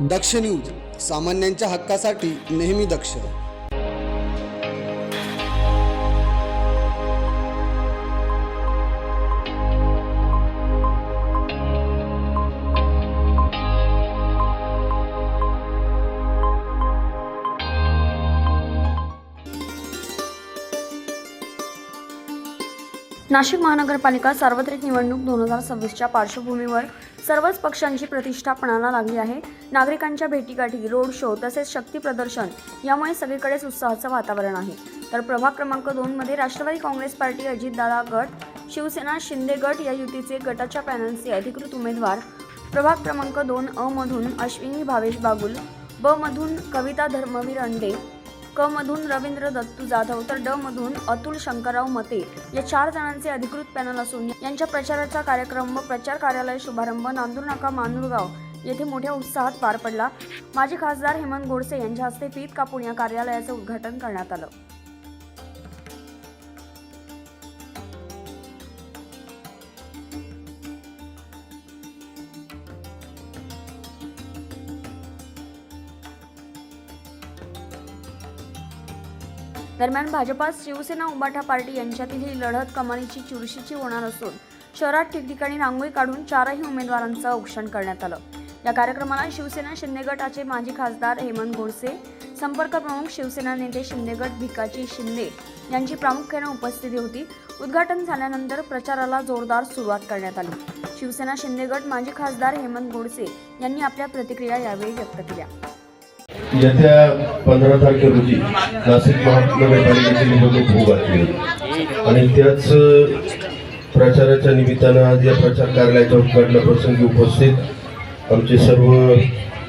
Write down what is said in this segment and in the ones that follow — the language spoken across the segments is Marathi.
दक्ष न्यूज सामान्यांच्या हक्कासाठी नेहमी दक्ष. नाशिक महानगरपालिका सार्वत्रिक निवडणूक दोन हजार सव्वीसच्या पार्श्वभूमीवर सर्वच पक्षांची प्रतिष्ठा पणाला लागली आहे. नागरिकांच्या भेटीगाठी रोड शो तसेच शक्ती प्रदर्शन यामुळे सगळीकडेच उत्साहाचं वातावरण आहे. तर प्रभाग क्रमांक दोनमध्ये राष्ट्रवादी काँग्रेस पार्टी अजितदादा गट शिवसेना शिंदे गट या युतीचे गटाच्या पॅनलचे अधिकृत उमेदवार प्रभाग क्रमांक दोन अ मधून अश्विनी भावेश बागुल ब मधून कविता धर्मवीर अंडे क मधून रवींद्र दत्तू जाधव तर ड मधून अतुल शंकरराव मते. या चार जणांचे अधिकृत पॅनल असून यांच्या प्रचाराचा कार्यक्रम व प्रचार कार्यालय शुभारंभ नांदूर नाका मानुरगाव येथे मोठ्या उत्साहात पार पडला. माजी खासदार हेमंत गोडसे यांच्या हस्ते पीत कापून या कार्यालयाचे उद्घाटन करण्यात आलं. दरम्यान भाजपात शिवसेना उबाठा पार्टी यांच्यातील ही लढत कमानीची चुरशीची होणार असून शहरात ठिकठिकाणी रांगोळी काढून चारही उमेदवारांचं औक्षण करण्यात आलं. या कार्यक्रमाला शिवसेना शिंदे गटाचे माजी खासदार हेमंत गोडसे संपर्क प्रमुख शिवसेना नेते शिंदेगट भिकाजी शिंदे यांची प्रामुख्याने उपस्थिती होती. उद्घाटन झाल्यानंतर प्रचाराला जोरदार सुरुवात करण्यात आली. शिवसेना शिंदेगट माजी खासदार हेमंत गोडसे यांनी आपल्या प्रतिक्रिया यावेळी व्यक्त केल्या. येत्या पंधरा तारखे रोजी नाशिक महानगरपालिकेची निवडणूक होऊ घातली आणि त्याच प्रचाराच्या निमित्तानं आज या प्रचार कार्यालयाच्या उद्घाटना प्रसंगी उपस्थित आमचे सर्व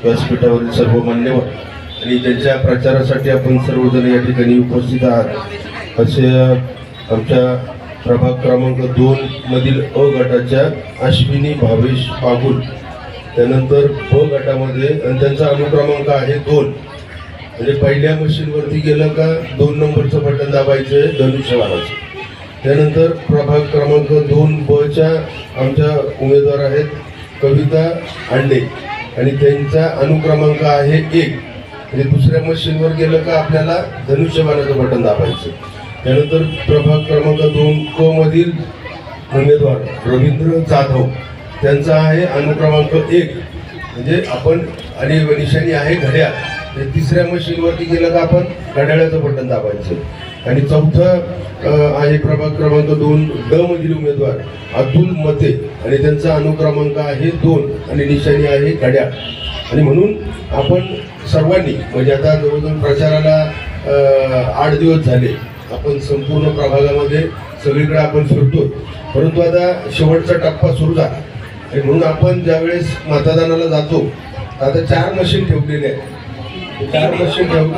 व्यासपीठावरील सर्व मान्यवर आणि त्यांच्या प्रचारासाठी आपण सर्वजण या ठिकाणी उपस्थित आहात. असे आमच्या प्रभाग क्रमांक दोन मधील अ गटाच्या अश्विनी भावेश पागुल त्यानंतर ब गटामध्ये आणि त्यांचा अनुक्रमांक आहे दोन. म्हणजे पहिल्या मशीनवरती गेलं का दोन नंबरचं बटन दाबायचं आहे धनुष्यबाणाचं त्यानंतर प्रभाग क्रमांक दोन बच्या आमच्या उमेदवार आहेत कविता आंडे आणि त्यांचा अनुक्रमांक आहे एक. म्हणजे दुसऱ्या मशीनवर गेलं का आपल्याला धनुष्यबाणाचं बटन दाबायचं. त्यानंतर प्रभाग क्रमांक दोन क मधील उमेदवार रवींद्र जाधव. त्यांचा आहे अनुक्रमांक एक. म्हणजे आपण आणि निशाणी आहे घड्याळ. ते तिसऱ्या मशीनवरती गेलं तर आपण घड्याळाचं बटन दाबायचं. आणि चौथं आहे प्रभाग क्रमांक दोन ड मधील उमेदवार अतुल मते. आणि त्यांचा अनुक्रमांक आहे दोन आणि निशाणी आहे घड्याळ. आणि म्हणून आपण सर्वांनी म्हणजे आता जवळजवळ प्रचाराला आठ दिवस झाले. आपण संपूर्ण प्रभागामध्ये सगळीकडे आपण फिरतो परंतु आता शेवटचा टप्पा सुरू झाला. आणि म्हणून आपण ज्यावेळेस मतदानाला जातो आता चार मशीन ठेवलेले आहेत. चार मशीन ठेव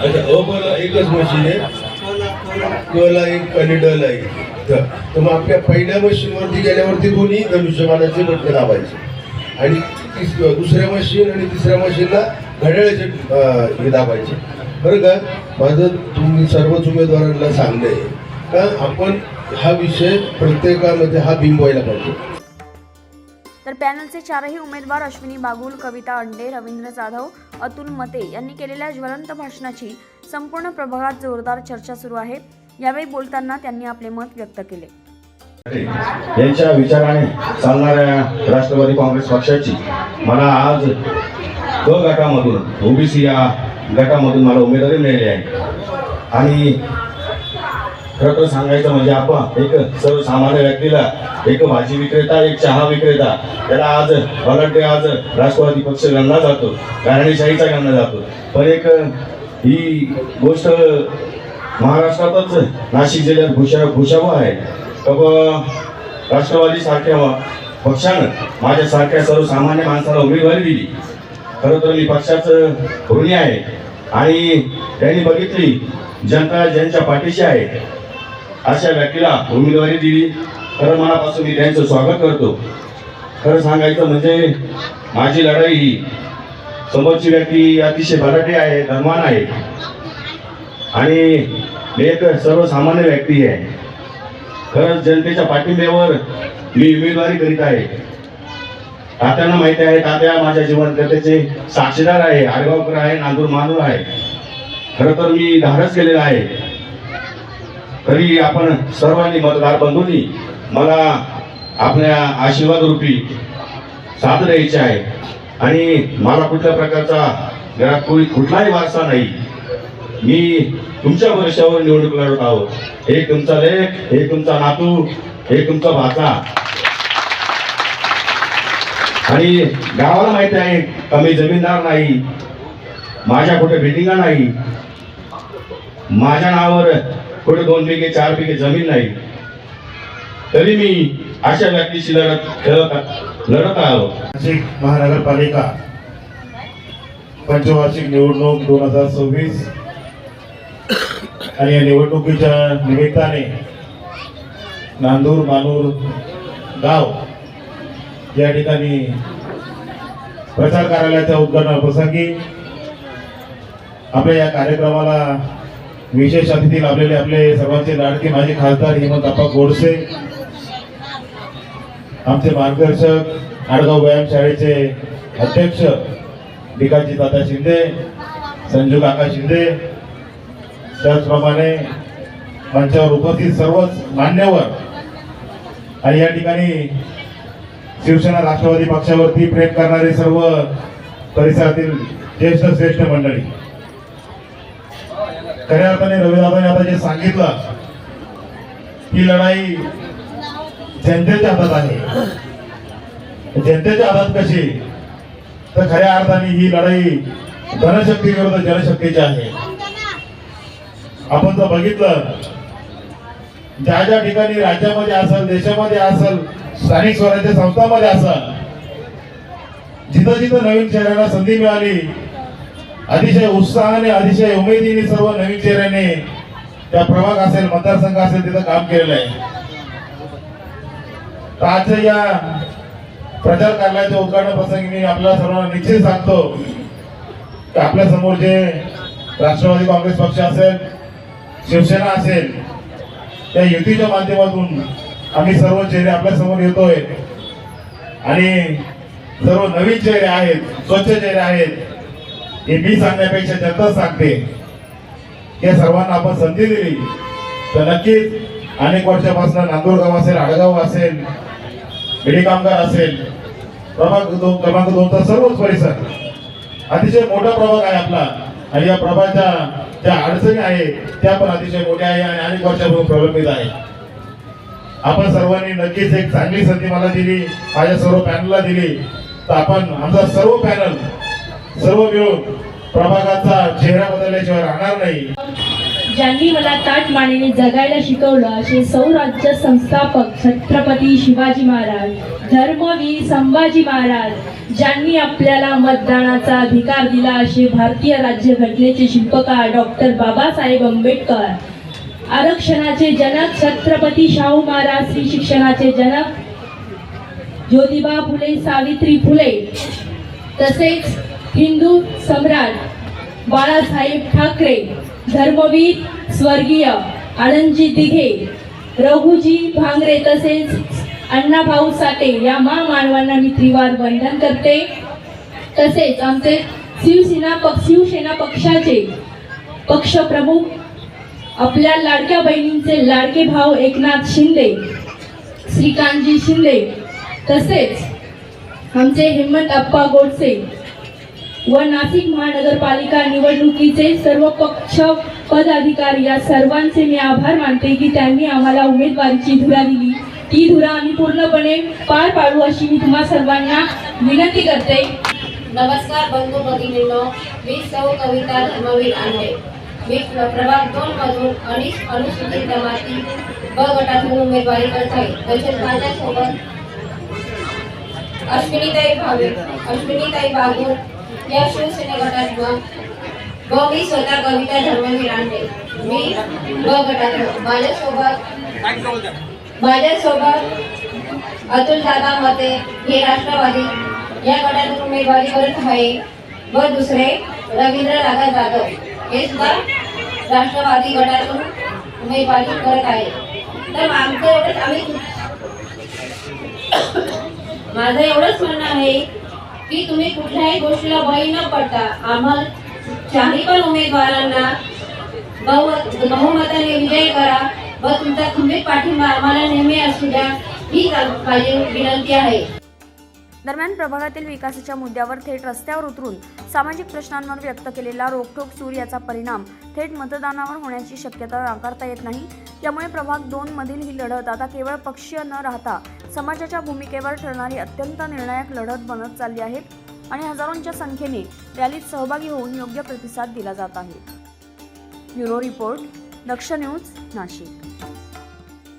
अच्छा हो, अ बला एकच मशीन आहे. कला एक आणि डल आहे. तर तर मग आपल्या पहिल्या मशीनवरती गेल्यावरती दोन्ही धनुष्यबाणाचे बटणे दाबायचे आणि दुसऱ्या मशीन आणि तिसऱ्या मशीनला घड्याळाचे हे दाबायचे. बरं का? माझं तुम्ही सर्वच उमेदवारांना सांगले का आपण हा विषय प्रत्येकामध्ये हा बिंबवायला पाहिजे. तर पॅनलचे चारही उमेदवार अश्विनी बागुल कविता अंडे रवींद्र जाधव अतुल मते यांनी केलेल्या ज्वलंत भाषणाची संपूर्ण प्रभागात जोरदार चर्चा सुरू आहे. यावेळी बोलताना त्यांनी आपले मत व्यक्त केले. यांच्या विचाराने चालणाऱ्या राष्ट्रवादी काँग्रेस पक्षाची मला आज क गटामधून ओबीसी या गटामधून मला उमेदवारी मिळाली आहे. आणि खरं तर सांगायचं म्हणजे आपण एक सर्वसामान्य व्यक्तीला एक भाजी विक्रेता एक चहा विक्रेता त्याला आज मला आज राष्ट्रवादी पक्ष गणला जातो घराणेशाहीचा गणला जातो. पण एक ही गोष्ट महाराष्ट्रातच नाशिक जिल्ह्यात भूषा भूषाव आहे. तर राष्ट्रवादी सारख्या पक्षानं माझ्यासारख्या सर्वसामान्य माणसाला उमेदवारी दिली. खरं तर मी पक्षाचं ऋणी आहे. आणि त्यांनी बघितली जनता ज्यांच्या पाठीशी आहे अशा व्यक्तीला उमेदवारी दिली. खरं मनापासून मी त्यांचं स्वागत करतो. खरं सांगायचं म्हणजे माझी लढाई ही समोरची व्यक्ती अतिशय बराटे आहे धनवान आहे. आणि मी एक सर्वसामान्य व्यक्ती आहे. खरंच जनतेच्या पाठिंब्यावर मी उमेदवारी करीत आहे. तात्यांना माहिती आहे तात्या माझ्या जीवनकथेचे साक्षीदार आहे आडगावकर आहे नांदूर मानूर आहे. खरं तर मी धाडस केलेला आहे. तरी आपण सर्वांनी मतदार बंधूंनी मला आपल्या आशीर्वाद रूपी साथ द्यायची आहे. आणि मला कुठल्या प्रकारचा घरात कोणी कुठलाही वारसा नाही. मी तुमच्या वर्षावर निवडणूक लढत आहोत. एक तुमचा लेख एक तुमचा नातू हे तुमचा भाचा. आणि गावाला माहिती आहे का मी जमीनदार नाही माझ्या कुठे बिल्डिंगा नाही. माझ्या नावावर कोणी दोन पिके चार पिके जमीन नाही. तरी मी अशा व्यक्तीशी लढत खेळत लढत आलो. नाशिक महानगरपालिका पंचवार्षिक निवडणूक दोन हजार सव्वीस आणि या निवडणुकीच्या निमित्ताने नांदूर मानूर गाव या ठिकाणी प्रचार कार्यालयाच्या उद्घाटनाप्रसंगी आपल्या या कार्यक्रमाला विशेष अतिथी लाभलेले आपले सर्वांचे लाडके माझे खासदार हेमंतप्पा गोडसे आमचे मार्गदर्शक आडगाव व्यायाम शाळेचे अध्यक्ष भिकाजी दादा शिंदे संजू काका शिंदे त्याचप्रमाणे मंचावर उपस्थित सर्वच मान्यवर आणि या ठिकाणी शिवसेना राष्ट्रवादी पक्षावरती प्रेम करणारे सर्व परिसरातील ज्येष्ठ श्रेष्ठ मंडळी. खऱ्या अर्थाने रविदादाने आता जे सांगितलं ही लढाई जनतेच्या हातात आहे. जनतेच्या हातात कशी? तर खऱ्या अर्थाने ही लढाई धनशक्ती विरुद्ध जनशक्तीची आहे. आपण जर बघितलं ज्या ज्या ठिकाणी राज्यामध्ये असेल देशामध्ये असेल स्थानिक स्वराज्य संस्थांमध्ये असेल जिथं जिथं नवीन चेहऱ्यांना संधी मिळाली अतिशय उत्साहाने अतिशय उमेदीने सर्व नवीन चेहऱ्याने त्या प्रभाग असेल मतदारसंघ असेल तिथं काम केलेलं आहे. तर आजच्या या प्रचार कार्यालयाच्या उद्घाटन प्रसंगी मी आपल्या सर्वांना निश्चित सांगतो की आपल्यासमोर जे राष्ट्रवादी काँग्रेस पक्ष असेल शिवसेना असेल त्या युतीच्या माध्यमातून आम्ही सर्व चेहरे आपल्यासमोर येतोय. आणि सर्व नवीन चेहरे आहेत स्वच्छ चेहरे आहेत. हे मी सांगण्यापेक्षा जनता सांगते. या सर्वांना आपण संधी दिली. तर नक्कीच अनेक वर्षापासून नांदूर गाव असेल आडगाव असेल बिडी कामगार असेल प्रभाग दोन क्रमांक दोनचा सर्वच परिसर. अतिशय मोठा प्रभाग आहे आपला. आणि या प्रभागाच्या ज्या अडचणी आहेत त्या पण अतिशय मोठ्या आहे आणि अनेक वर्षापासून प्रलंबित आहे. आपण सर्वांनी नक्कीच एक चांगली संधी मला दिली माझ्या सर्व पॅनलला दिली. तर आपण आमचा सर्व पॅनल सर्व मिळून प्रभागाचा चेहरा बदलल्याशिवाय राहणार नाही. ज्यांनी मला ताट मानेने जगायला शिकवलं असे सौराज्य संस्थापक छत्रपती शिवाजी महाराज धर्मवीर संभाजी महाराज ज्यांनी आपल्याला मतदानाचा अधिकार दिला असे भारतीय राज्यघटनेचे शिल्पकार डॉक्टर बाबासाहेब आंबेडकर. आरक्षणाचे जनक छत्रपती शाहू महाराज श्री शिक्षणाचे जनक ज्योतिबा फुले सावित्री फुले. तसेच हिंदू सम्राट बाळासाहेब ठाकरे धर्मवीर स्वर्गीय आनंदजी दिघे रघुजी भांगरे तसेच अण्णाभाऊ साठे या महामानवांना मी त्रिवार वंदन करते. तसेच आमचे शिवसेना पक्ष शिवसेना पक्षाचे पक्षप्रमुख आपल्या लाडक्या बहिणींचे लाडके भाऊ एकनाथ शिंदे श्रीकांतजी शिंदे तसेच आमचे हेमंत अप्पा गोडसे व नाशिक महानगरपालिका निवडणुकीचे सर्व पक्ष पदाधिकारी या सर्वांचे मी आभार मानते की त्यांनी आम्हाला उमेदवारीची धुरा दिली. ती धुरा आम्ही पूर्णपणे पार पाडू अशी मी तुम्हा सर्वांना विनंती करते. नमस्कार बंधू भगिनींनो मी सौ कविता धर्मवीर आंबे मी प्रभाग दोन मधून अनिश अनुसूचित जमाती ब गटातून उमेदवारी करत. आहे तसेच माझ्यासोबत अश्विनीताई भावे अश्विनीताई बागूर या शिवसेने गटात व मी स्वतः कविता धर्मवीर आणले मी ब गटात माझ्यासोबत माझ्यासोबत अतुल दादा मते हे राष्ट्रवादी. या गटातून उमेदवारी करत आहे. व दुसरे रवींद्र दादा जाधव. हे सुद्धा राष्ट्रवादी गटातून उमेदवारी करत आहे. तर आमचं एवढंच आम्ही माझं एवढंच म्हणणं आहे की तुम्ही कुठल्याही गोष्टीला बळी न पडता आम्हाला चारही पण उमेदवारांना बहु- बहुमताने विजय करा. व तुमचा खंबीर पाठिंबा आम्हाला नेहमी असू द्या. ही माझी विनंती आहे. दरम्यान प्रभागातील विकासाच्या मुद्द्यावर थेट रस्त्यावर उतरून सामाजिक प्रश्नांवर व्यक्त केलेला रोखोक सूर याचा परिणाम थेट मतदानावर होण्याची शक्यता नाकारता येत नाही. त्यामुळे प्रभाग दोन मधील ही लढत आता केवळ पक्षीय न राहता समाजाच्या भूमिकेवर ठरणारी अत्यंत निर्णायक लढत बनत चालली आहे आणि हजारोंच्या संख्येने रॅलीत सहभागी होऊन योग्य प्रतिसाद दिला जात आहे. Bureau report Daksh news Nashik.